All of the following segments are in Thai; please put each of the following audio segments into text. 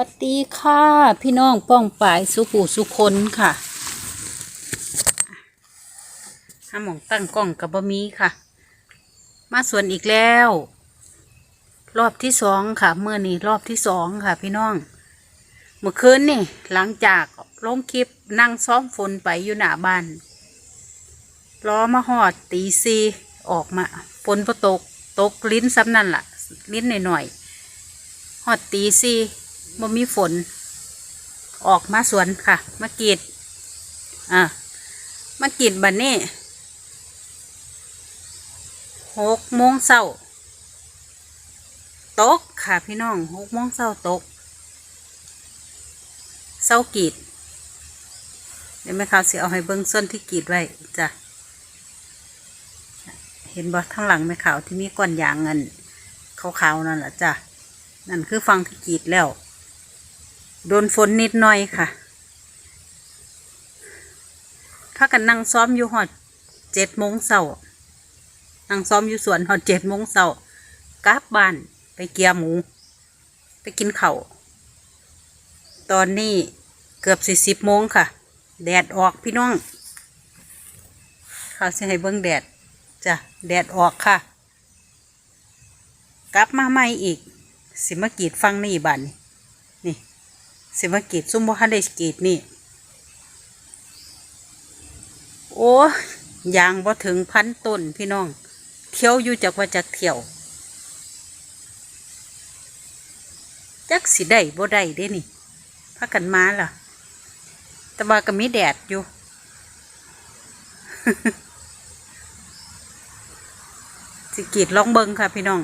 วัสดีค่ะ พี่น้องป้องป่ายสุผูสุคนค่ะห้าหมองตั้งกล้องกับบะมีค่ะ มาสวนอีกแล้ว รอบที่สองค่ะ เมื่อนี้รอบที่สองค่ะ พี่น้อง เมื่อคืนนี่หลังจากลงคลิปนั่งซ้อมฝนไปอยู่หน้าบ้านล้อมาหอดตีซีออกมาฝนพอตกตกลิ้นซ้ำนั่นล่ะ ลิ้นหน่อยๆหอดตีซี บ่มีฝน ออกมาสวนค่ะ มากรีดอะมากรีดบันนี้หกโมงเช้าตกค่ะพี่น้องหกโมงเช้าตกเช้ากรีดเดี๋ยวแม่ค้าสิเอาให้เบิ้งส้นที่กรีดไว้จ้ะเห็นบ่ทั้งหลังแม่ขาวที่มีก้อนยางเงินขาวๆนั่นแหละจ้ะนั่นคือฟังที่กรีดแล้ว โดนฝนนิดหน่อยค่ะพากันนั่งซ้อมอยู่หอดเจ็ดโมงเช้านั่งซ้อมอยู่สวนหอดเจ็ดโมงเช้ากลับบ้านไปเกียร์หมู ไปกินเข้าตอนนี้เกือบสี่สิบโมงค่ะ แดดออกพี่น้อง เขาจะให้เบิ้งแดดจ้ะแดดออกค่ะ กลับมาใหม่อีก สิมากีดฟังนี่บ้านนี่ นี่สิมากรีดซุ่มบ่ทันได้กรีดนี่ โอ้ยางบ่ถึงพันต้นพี่น้อง เที่ยวอยู่จากว่าจากเที่ยว จักสิได้บ่ได้เด้นี่พากันมาล่ะ แต่ว่าก็มีแดดอยู่ สิกีดลองเบิงค่ะพี่น้อง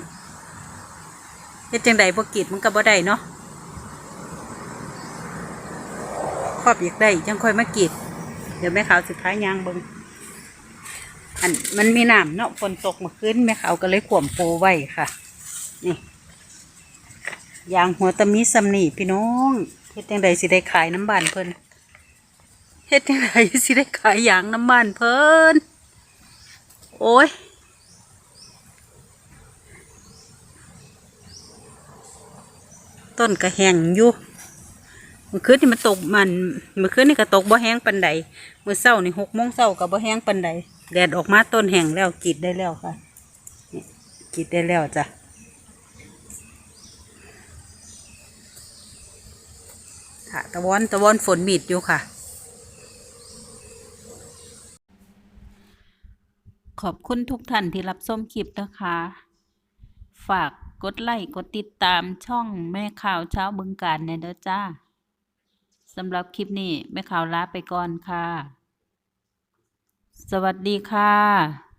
เฮ็ดจังใดบ่กีดมันก็บ่ได้เนาะ ครอบอยากได้จังค่อยมากรีดเดี๋ยวแม่ขาวสิพายยางเบิงอันมันมีน้ำเนาะฝนตกมื่อคืนแม่ขาวก็เลยขวมโปไว้ค่ะ นี่ยางหัวตะมีซำนี่พี่น้องเฮ็ดจังใดสิได้ขายน้ำบานเพิ่นเฮ็ดจังใดสิได้ขายยางน้ำบานเพิ่นโอ้ยต้นก็แหงอยู่ มื่อคืนนี่มันตกมันเมื่อคืนนี่ก็ตกบ่แห้งปันใดเมื่อเช้านี่หกโมงเช้าก็บ่แห้งปันใดแดดออกมาต้นแห้งแล้วกีดได้แล้วค่ะกีดได้แล้วจ้ะค่ะตะวันตะวันฝนมีดอยู่ค่ะ ขอบคุณทุกท่านที่รับส้มคลิปนะคะ ฝากกดไลค์กดติดตามช่องแม่ข่าวเช้าบึงการในเด้อจ้า สำหรับคลิปนี้แม่ข่าวลาไปก่อนค่ะ สวัสดีค่ะ